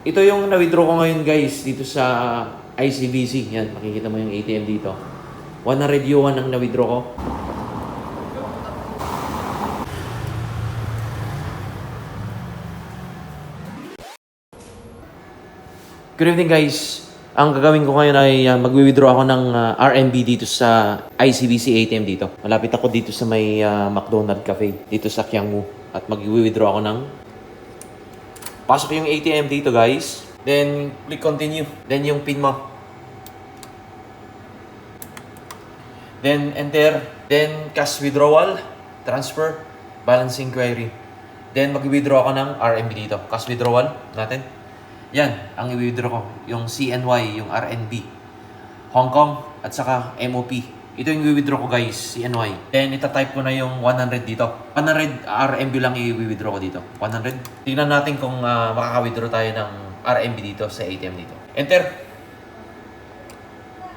ito yung na-withdraw ko ngayon guys dito sa ICBC. Yan, makikita mo yung ATM dito. 100 yuan ang na-withdraw ko. Good evening guys. Ang gagawin ko ngayon ay uh, magwi-withdraw ako ng uh, RMB dito sa ICBC ATM dito. Malapit ako dito sa may uh, McDonald Cafe dito sa Kiangmu at magwi-withdraw ako ng Pasok yung ATM dito guys. Then click continue. Then yung pin mo. Then enter. Then cash withdrawal, transfer, balancing query. Then mag-withdraw ako ng RMB dito. Cash withdrawal natin. Yan, ang i-withdraw ko. Yung CNY, yung RNB. Hong Kong, at saka MOP. Ito yung i-withdraw ko guys, CNY. Then itatype ko na yung 100 dito. 100 RMB lang i-withdraw ko dito. 100. Tingnan natin kung uh, makaka-withdraw tayo ng RMB dito sa ATM dito. Enter.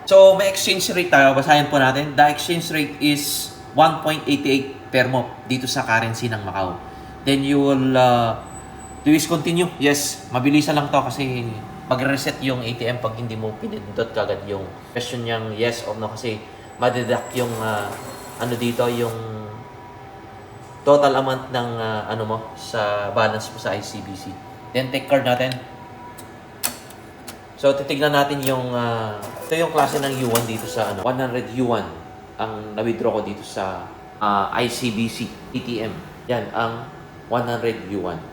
So, may exchange rate tayo. Basahin po natin. The exchange rate is 1.88 per mo dito sa currency ng Macau. Then you will uh, Please continue. Yes, mabilisan lang to kasi mag-reset yung ATM pag hindi mo pinindot kagad yung question niyang yes or no kasi madeduct yung ah, ano dito yung total amount ng ah, ano mo sa balance mo sa ICBC. Then take card natin. So titignan natin yung ah, ito yung klase ng yuan dito sa ano 100 yuan ang na-withdraw ko dito sa ah, ICBC ATM. Yan ang 100 yuan.